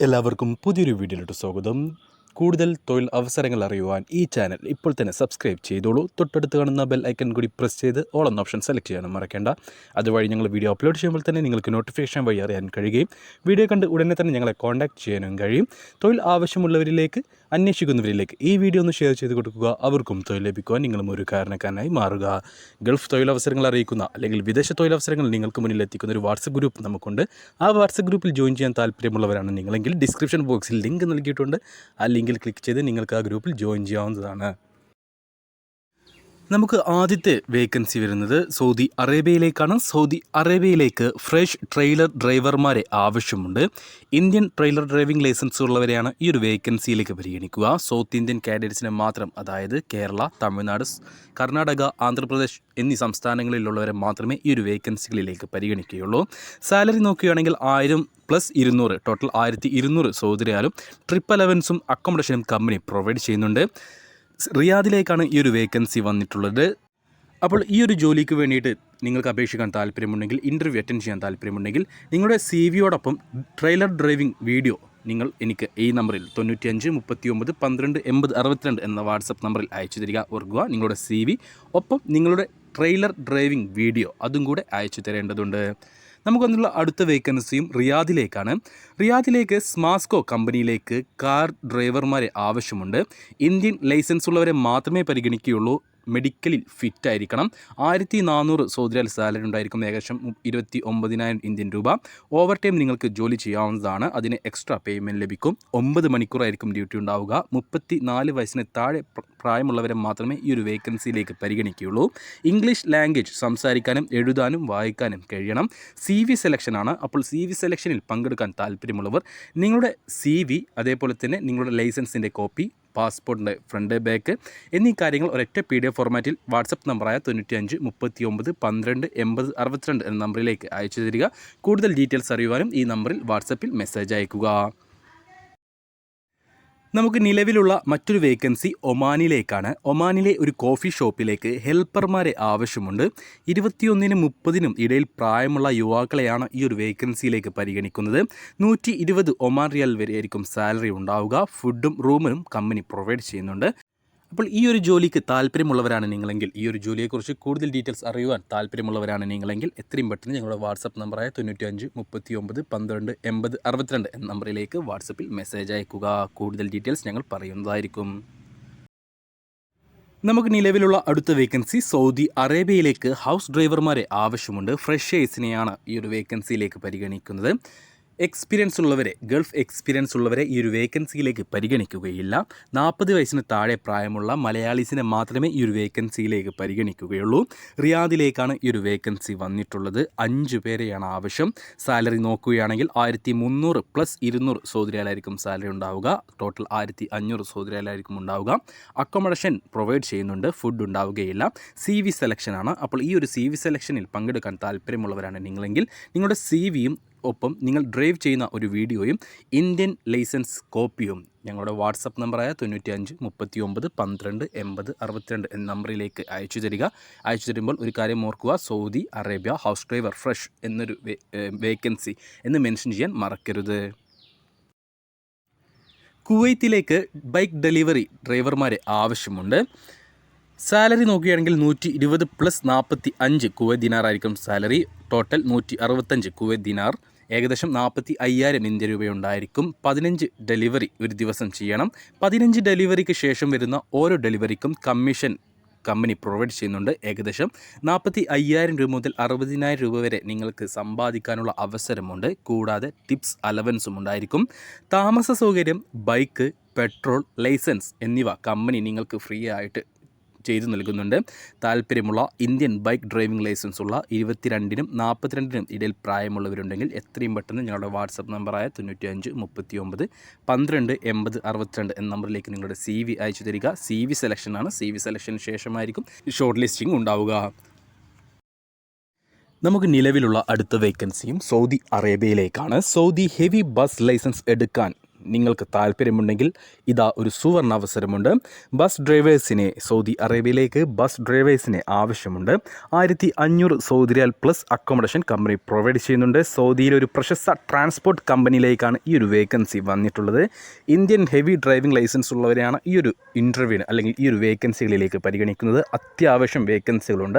എല്ലാവർക്കും പുതിയൊരു വീഡിയോയിലോട്ട് സ്വാഗതം. കൂടുതൽ തൊഴിൽ അവസരങ്ങൾ അറിയുവാൻ ഈ ചാനൽ ഇപ്പോൾ തന്നെ സബ്സ്ക്രൈബ് ചെയ്തോളൂ. തൊട്ടടുത്ത് കാണുന്ന ബെൽ ഐക്കൺ കൂടി പ്രസ് ചെയ്ത് ഓൾ എന്ന ഓപ്ഷൻ സെലക്ട് ചെയ്യാനും മറക്കേണ്ട. അതുവഴി ഞങ്ങൾ വീഡിയോ അപ്ലോഡ് ചെയ്യുമ്പോൾ തന്നെ നിങ്ങൾക്ക് നോട്ടിഫിക്കേഷൻ വഴി അറിയാൻ കഴിയുകയും വീഡിയോ കണ്ട് ഉടനെ തന്നെ ഞങ്ങളെ കോൺടാക്ട് ചെയ്യാനും കഴിയും. തൊഴിൽ ആവശ്യമുള്ളവരിലേക്ക് അന്വേഷിക്കുന്നവരിലേക്ക് ഈ വീഡിയോ ഒന്ന് ഷെയർ ചെയ്ത് കൊടുക്കുക. അവർക്കും തൊഴിൽ ലഭിക്കുവാൻ നിങ്ങളും ഒരു കാരണക്കാരനായി മാറുക. ഗൾഫ് തൊഴിലവസരങ്ങൾ അറിയിക്കുന്ന അല്ലെങ്കിൽ വിദേശ തൊഴിലവസരങ്ങൾ നിങ്ങൾക്ക് മുന്നിൽ എത്തിക്കുന്ന ഒരു വാട്സപ്പ് ഗ്രൂപ്പ് നമുക്കുണ്ട്. ആ വാട്സപ്പ് ഗ്രൂപ്പിൽ ജോയിൻ ചെയ്യാൻ താല്പര്യമുള്ളവരാണ് നിങ്ങളെങ്കിൽ ഡിസ്ക്രിപ്ഷൻ ബോക്സിൽ ലിങ്ക് നൽകിയിട്ടുണ്ട്. ആ ലിങ്കിൽ ക്ലിക്ക് ചെയ്ത് നിങ്ങൾക്ക് ആ ഗ്രൂപ്പിൽ ജോയിൻ ചെയ്യാവുന്നതാണ്. നമുക്ക് ആദ്യത്തെ വേക്കൻസി വരുന്നത് സൗദി അറേബ്യയിലേക്കാണ്. സൗദി അറേബ്യയിലേക്ക് ഫ്രഷ് ട്രെയിലർ ഡ്രൈവർമാരെ ആവശ്യമുണ്ട്. ഇന്ത്യൻ ട്രെയിലർ ഡ്രൈവിംഗ് ലൈസൻസ് ഉള്ളവരെയാണ് ഈ ഒരു വേക്കൻസിയിലേക്ക് പരിഗണിക്കുക. സൗത്ത് ഇന്ത്യൻ കാൻഡിഡേറ്റ്സിനെ മാത്രം അതായത് കേരള തമിഴ്നാട് കർണാടക ആന്ധ്രാപ്രദേശ് എന്നീ സംസ്ഥാനങ്ങളിലുള്ളവരെ മാത്രമേ ഈ ഒരു വേക്കൻസികളിലേക്ക് പരിഗണിക്കുകയുള്ളൂ. സാലറി നോക്കുകയാണെങ്കിൽ ആയിരം പ്ലസ് ഇരുന്നൂറ് ടോട്ടൽ ആയിരത്തി ഇരുന്നൂറ് സൗദി റിയാലും ട്രിപ്പ് അലവൻസും അക്കോമഡേഷനും കമ്പനി പ്രൊവൈഡ് ചെയ്യുന്നുണ്ട്. റിയാദിലേക്കാണ് ഈ ഒരു വേക്കൻസി വന്നിട്ടുള്ളത്. അപ്പോൾ ഈ ഒരു ജോലിക്ക് വേണ്ടിയിട്ട് നിങ്ങൾക്ക് അപേക്ഷിക്കാൻ താല്പര്യമുണ്ടെങ്കിൽ ഇന്റർവ്യൂ അറ്റൻഡ് ചെയ്യാൻ താല്പര്യമുണ്ടെങ്കിൽ നിങ്ങളുടെ സി വിയോടൊപ്പം ട്രെയിലർ ഡ്രൈവിംഗ് വീഡിയോ നിങ്ങൾ എനിക്ക് ഈ നമ്പറിൽ തൊണ്ണൂറ്റിയഞ്ച് മുപ്പത്തി ഒമ്പത് പന്ത്രണ്ട് എൺപത് അറുപത്തിരണ്ട് എന്ന വാട്സപ്പ് നമ്പറിൽ അയച്ചു തരിക ഓർക്കുക. നിങ്ങളുടെ സി വി ഒപ്പം നിങ്ങളുടെ ട്രെയിലർ ഡ്രൈവിംഗ് വീഡിയോ അതും കൂടെ അയച്ചു തരേണ്ടതുണ്ട്. നമുക്കൊന്നുള്ള അടുത്ത വേക്കൻസിയും റിയാദിലേക്കാണ്. റിയാദിലേക്ക് സ്മാസ്കോ കമ്പനിയിലേക്ക് കാർ ഡ്രൈവർമാരെ ആവശ്യമുണ്ട്. ഇന്ത്യൻ ലൈസൻസ് ഉള്ളവരെ മാത്രമേ പരിഗണിക്കുകയുള്ളൂ. മെഡിക്കലിൽ ഫിറ്റ് ആയിരിക്കണം ആയിരത്തി നാനൂറ് സൗദിയാൽ സാലറി ഉണ്ടായിരിക്കും ഏകദേശം ഇരുപത്തി ഒമ്പതിനായിരം ഇന്ത്യൻ രൂപ. ഓവർ ടൈം നിങ്ങൾക്ക് ജോലി ചെയ്യാവുന്നതാണ്. അതിന് എക്സ്ട്രാ പേയ്മെന്റ് ലഭിക്കും. ഒമ്പത് മണിക്കൂറായിരിക്കും ഡ്യൂട്ടി ഉണ്ടാവുക. മുപ്പത്തി നാല് വയസ്സിന് താഴെ പ്രായമുള്ളവരെ മാത്രമേ ഈ ഒരു വേക്കൻസിയിലേക്ക് പരിഗണിക്കുകയുള്ളൂ. ഇംഗ്ലീഷ് ലാംഗ്വേജ് സംസാരിക്കാനും എഴുതാനും വായിക്കാനും കഴിയണം. സി വി സെലക്ഷനാണ് അപ്പോൾ സി വി സെലക്ഷനിൽ പങ്കെടുക്കാൻ താല്പര്യമുള്ളവർ നിങ്ങളുടെ സി വി അതേപോലെ തന്നെ നിങ്ങളുടെ ലൈസൻസിന്റെ കോപ്പി പാസ്പോർട്ടിന്റെ ഫ്രണ്ട് ബാക്ക്. എന്നീ കാര്യങ്ങൾ ഒരൊറ്റ പി ഡി എഫ് ഫോർമാറ്റിൽ വാട്സപ്പ് നമ്പറായ തൊണ്ണൂറ്റി അഞ്ച് മുപ്പത്തി ഒമ്പത് പന്ത്രണ്ട് എൺപത് അറുപത്തിരണ്ട് എന്ന നമ്പറിലേക്ക് അയച്ചു തരിക. കൂടുതൽ ഡീറ്റെയിൽസ് അറിയുവാനും ഈ നമ്പറിൽ വാട്സപ്പിൽ മെസ്സേജ് അയക്കുക. നമുക്ക് നിലവിലുള്ള മറ്റൊരു വേക്കൻസി ഒമാനിലേക്കാണ്. ഒമാനിലെ ഒരു കോഫി ഷോപ്പിലേക്ക് ഹെൽപ്പർമാരെ ആവശ്യമുണ്ട്. ഇരുപത്തിയൊന്നിനും മുപ്പതിനും ഇടയിൽ പ്രായമുള്ള യുവാക്കളെയാണ് ഈ ഒരു വേക്കൻസിയിലേക്ക് പരിഗണിക്കുന്നത്. നൂറ്റി ഇരുപത് ഒമാൻ റിയൽ വരെയായിരിക്കും സാലറി ഉണ്ടാവുക. ഫുഡും റൂമിനും കമ്പനി പ്രൊവൈഡ് ചെയ്യുന്നുണ്ട്. അപ്പോൾ ഈ ഒരു ജോലിക്ക് താല്പര്യമുള്ളവരാണ് നിങ്ങളെങ്കിൽ ഈ ഒരു ജോലിയെക്കുറിച്ച് കൂടുതൽ ഡീറ്റെയിൽസ് അറിയുവാൻ താല്പര്യമുള്ളവരാണ് നിങ്ങളെങ്കിൽ എത്രയും പെട്ടെന്ന് ഞങ്ങളുടെ വാട്സപ്പ് നമ്പറായ തൊണ്ണൂറ്റി അഞ്ച് മുപ്പത്തി ഒമ്പത് പന്ത്രണ്ട് എൺപത് അറുപത്തിരണ്ട് എന്ന നമ്പറിലേക്ക് വാട്സപ്പിൽ മെസ്സേജ് അയക്കുക. കൂടുതൽ ഡീറ്റെയിൽസ് ഞങ്ങൾ പറയുന്നതായിരിക്കും. നമുക്ക് നിലവിലുള്ള അടുത്ത വേക്കൻസി സൗദി അറേബ്യയിലേക്ക് ഹൗസ് ഡ്രൈവർമാരെ ആവശ്യമുണ്ട്. ഫ്രഷേഴ്സിനെയാണ് ഈ ഒരു വേക്കൻസിയിലേക്ക് പരിഗണിക്കുന്നത്. എക്സ്പീരിയൻസ് ഉള്ളവരെ ഗൾഫ് എക്സ്പീരിയൻസ് ഉള്ളവരെ ഈ ഒരു വേക്കൻസിയിലേക്ക് പരിഗണിക്കുകയില്ല. നാൽപ്പത് വയസ്സിന് താഴെ പ്രായമുള്ള മലയാളീസിനെ മാത്രമേ ഈ ഒരു വേക്കൻസിയിലേക്ക് പരിഗണിക്കുകയുള്ളൂ. റിയാദിലേക്കാണ് ഈ ഒരു വേക്കൻസി വന്നിട്ടുള്ളത്. അഞ്ച് പേരെയാണ് ആവശ്യം. സാലറി നോക്കുകയാണെങ്കിൽ ആയിരത്തി മുന്നൂറ് പ്ലസ് ഇരുന്നൂറ് സൗദിയാലായിരിക്കും സാലറി ഉണ്ടാവുക. ടോട്ടൽ ആയിരത്തി അഞ്ഞൂറ് സൗദിയാലായിരിക്കും ഉണ്ടാവുക. അക്കോമഡേഷൻ പ്രൊവൈഡ് ചെയ്യുന്നുണ്ട്. ഫുഡ് ഉണ്ടാവുകയില്ല. സി വി സെലക്ഷനാണ് അപ്പോൾ ഈ ഒരു സി വി സെലക്ഷനിൽ പങ്കെടുക്കാൻ താല്പര്യമുള്ളവരാണ് നിങ്ങളെങ്കിൽ നിങ്ങളുടെ സി വിയും ഒപ്പം നിങ്ങൾ ഡ്രൈവ് ചെയ്യുന്ന ഒരു വീഡിയോയും ഇന്ത്യൻ ലൈസൻസ് കോപ്പിയും ഞങ്ങളുടെ വാട്സപ്പ് നമ്പറായ തൊണ്ണൂറ്റി അഞ്ച് മുപ്പത്തി ഒമ്പത് പന്ത്രണ്ട് എൺപത് അറുപത്തിരണ്ട് എന്ന നമ്പറിലേക്ക് അയച്ചു തരിക. അയച്ചു തരുമ്പോൾ ഒരു കാര്യം ഓർക്കുക Saudi Arabia house driver fresh എന്നൊരു വേക്കൻസി എന്ന് മെൻഷൻ ചെയ്യാൻ മറക്കരുത്. കുവൈത്തിലേക്ക് ബൈക്ക് ഡെലിവറി ഡ്രൈവർമാരെ ആവശ്യമുണ്ട്. സാലറി നോക്കുകയാണെങ്കിൽ നൂറ്റി ഇരുപത് പ്ലസ് നാൽപ്പത്തി അഞ്ച് കുവൈത്ത് ദിനാറായിരിക്കും സാലറി. ടോട്ടൽ നൂറ്റി അറുപത്തഞ്ച് കുവൈത്ത് ദിനാർ. ഏകദേശം നാൽപ്പത്തി അയ്യായിരം ഇന്ത്യ രൂപയുണ്ടായിരിക്കും. പതിനഞ്ച് ഡെലിവറി ഒരു ദിവസം ചെയ്യണം. പതിനഞ്ച് ഡെലിവറിക്ക് ശേഷം വരുന്ന ഓരോ ഡെലിവറിക്കും കമ്മീഷൻ കമ്പനി പ്രൊവൈഡ് ചെയ്യുന്നുണ്ട്. ഏകദേശം നാൽപ്പത്തി അയ്യായിരം രൂപ മുതൽ അറുപതിനായിരം രൂപ വരെ നിങ്ങൾക്ക് സമ്പാദിക്കാനുള്ള അവസരമുണ്ട്. കൂടാതെ ടിപ്സ് അലവൻസും ഉണ്ടായിരിക്കും. താമസ സൗകര്യം ബൈക്ക് പെട്രോൾ ലൈസൻസ് എന്നിവ കമ്പനി നിങ്ങൾക്ക് ഫ്രീ ആയിട്ട് ചെയ്തു നൽകുന്നുണ്ട്. താല്പര്യമുള്ള ഇന്ത്യൻ ബൈക്ക് ഡ്രൈവിംഗ് ലൈസൻസ് ഉള്ള ഇരുപത്തിരണ്ടിനും നാൽപ്പത്തിരണ്ടിനും ഇടയിൽ പ്രായമുള്ളവരുണ്ടെങ്കിൽ എത്രയും പെട്ടെന്ന് ഞങ്ങളുടെ വാട്സപ്പ് നമ്പറായ തൊണ്ണൂറ്റി അഞ്ച് മുപ്പത്തി ഒമ്പത് പന്ത്രണ്ട് എൺപത് അറുപത്തിരണ്ട് എന്ന നമ്പറിലേക്ക് നിങ്ങളുടെ സി വി അയച്ചു തരിക. സി വി സെലക്ഷനാണ് സി വി സെലക്ഷന് ശേഷമായിരിക്കും ഷോർട്ട് ലിസ്റ്റിംഗ് ഉണ്ടാവുക. നമുക്ക് നിലവിലുള്ള അടുത്ത വേക്കൻസിയും സൗദി അറേബ്യയിലേക്കാണ്. സൗദി ഹെവി ബസ് ലൈസൻസ് എടുക്കാൻ നിങ്ങൾക്ക് താല്പര്യമുണ്ടെങ്കിൽ ഇതാ ഒരു സുവർണ അവസരമുണ്ട് ബസ് ഡ്രൈവേഴ്സിനെ സൗദി അറേബ്യയിലേക്ക് ബസ് ഡ്രൈവേഴ്സിനെ ആവശ്യമുണ്ട്. ആയിരത്തി അഞ്ഞൂറ് Saudi riyal plus accommodation company provide ചെയ്യുന്നുണ്ട്. സൗദിയിലെ ഒരു പ്രശസ്ത ട്രാൻസ്പോർട്ട് കമ്പനിയിലേക്കാണ് ഈ ഒരു വേക്കൻസി വന്നിട്ടുള്ളത്. ഇന്ത്യൻ ഹെവി ഡ്രൈവിംഗ് ലൈസൻസ് ഉള്ളവരെയാണ് ഈ ഒരു ഇന്റർവ്യൂവിന് അല്ലെങ്കിൽ ഈ ഒരു വേക്കൻസികളിലേക്ക് പരിഗണിക്കുന്നത്. അത്യാവശ്യം വേക്കൻസികളുണ്ട്.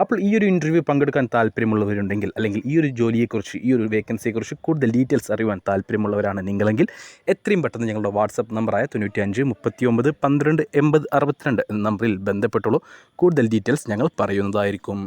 അപ്പോൾ ഈ ഒരു ഇന്റർവ്യൂ പങ്കെടുക്കാൻ താല്പര്യമുള്ളവരുണ്ടെങ്കിൽ അല്ലെങ്കിൽ ഈ ഒരു ജോലിയെക്കുറിച്ച് ഈ ഒരു വേക്കൻസിയെക്കുറിച്ച് കൂടുതൽ ഡീറ്റെയിൽസ് അറിയുവാൻ താല്പര്യമുള്ളവരാണ് നിങ്ങളെങ്കിൽ എത്രയും പെട്ടെന്ന് ഞങ്ങളുടെ വാട്സപ്പ് നമ്പറായ തൊണ്ണൂറ്റി അഞ്ച് മുപ്പത്തി ഒമ്പത് പന്ത്രണ്ട് എൺപത് അറുപത്തിരണ്ട് എന്ന നമ്പറിൽ ബന്ധപ്പെട്ടുള്ളൂ. കൂടുതൽ ഡീറ്റെയിൽസ് ഞങ്ങൾ പറയുന്നതായിരിക്കും.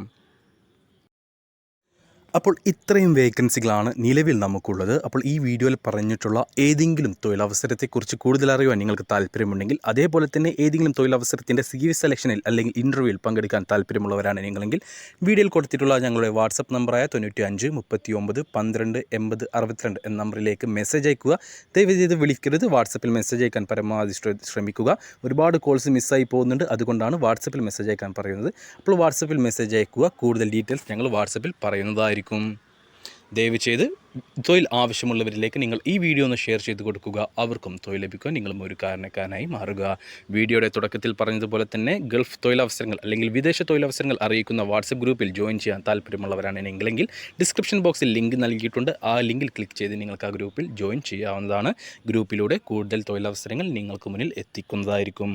അപ്പോൾ ഇത്രയും വേക്കൻസികളാണ് നിലവിൽ നമുക്കുള്ളത്. അപ്പോൾ ഈ വീഡിയോയിൽ പറഞ്ഞിട്ടുള്ള ഏതെങ്കിലും തൊഴിലവസരത്തെക്കുറിച്ച് കൂടുതൽ അറിയുവാൻ നിങ്ങൾക്ക് താല്പര്യമുണ്ടെങ്കിൽ അതേപോലെ തന്നെ ഏതെങ്കിലും തൊഴിലവസരത്തിന്റെ സി വി സെലക്ഷനിൽ അല്ലെങ്കിൽ ഇന്റർവ്യൂവിൽ പങ്കെടുക്കാൻ താല്പര്യമുള്ളവരാണ് നിങ്ങളെങ്കിൽ വീഡിയോയിൽ കൊടുത്തിട്ടുള്ള ഞങ്ങളുടെ വാട്സപ്പ് നമ്പറായ തൊണ്ണൂറ്റി അഞ്ച് മുപ്പത്തി ഒമ്പത് പന്ത്രണ്ട് എൺപത് അറുപത്തിരണ്ട് എന്ന നമ്പറിലേക്ക് മെസ്സേജ് അയക്കുക. ദയവ് ചെയ്ത് വിളിക്കരുത്. വാട്സപ്പിൽ മെസ്സേജ് അയക്കാൻ പരമാവധി ശ്രമിക്കുക. ഒരുപാട് കോൾസ് മിസ്സായി പോകുന്നുണ്ട്. അതുകൊണ്ടാണ് വാട്സപ്പിൽ മെസ്സേജ് അയക്കാൻ പറയുന്നത്. അപ്പോൾ വാട്സപ്പിൽ മെസ്സേജ് അയക്കുക. കൂടുതൽ ഡീറ്റെയിൽസ് ഞങ്ങൾ വാട്സപ്പിൽ പറയുന്നതായിരിക്കും. ദയവ് ചെയ്ത് തൊഴിൽ ആവശ്യമുള്ളവരിലേക്ക് നിങ്ങൾ ഈ വീഡിയോ ഒന്ന് ഷെയർ ചെയ്ത് കൊടുക്കുക. അവർക്കും തൊഴിൽ ലഭിക്കുക നിങ്ങളും ഒരു കാരണക്കാരനായി മാറുക. വീഡിയോയുടെ തുടക്കത്തിൽ പറഞ്ഞതുപോലെ തന്നെ ഗൾഫ് തൊഴിലവസരങ്ങൾ അല്ലെങ്കിൽ വിദേശ തൊഴിലവസരങ്ങൾ അറിയിക്കുന്ന വാട്സപ്പ് ഗ്രൂപ്പിൽ ജോയിൻ ചെയ്യാൻ താല്പര്യമുള്ളവരാണ് എങ്കിലെങ്കിൽ ഡിസ്ക്രിപ്ഷൻ ബോക്സിൽ ലിങ്ക് നൽകിയിട്ടുണ്ട്. ആ ലിങ്കിൽ ക്ലിക്ക് ചെയ്ത് നിങ്ങൾക്ക് ആ ഗ്രൂപ്പിൽ ജോയിൻ ചെയ്യാവുന്നതാണ്. ഗ്രൂപ്പിലൂടെ കൂടുതൽ തൊഴിലവസരങ്ങൾ നിങ്ങൾക്ക് മുന്നിൽ എത്തിക്കുന്നതായിരിക്കും.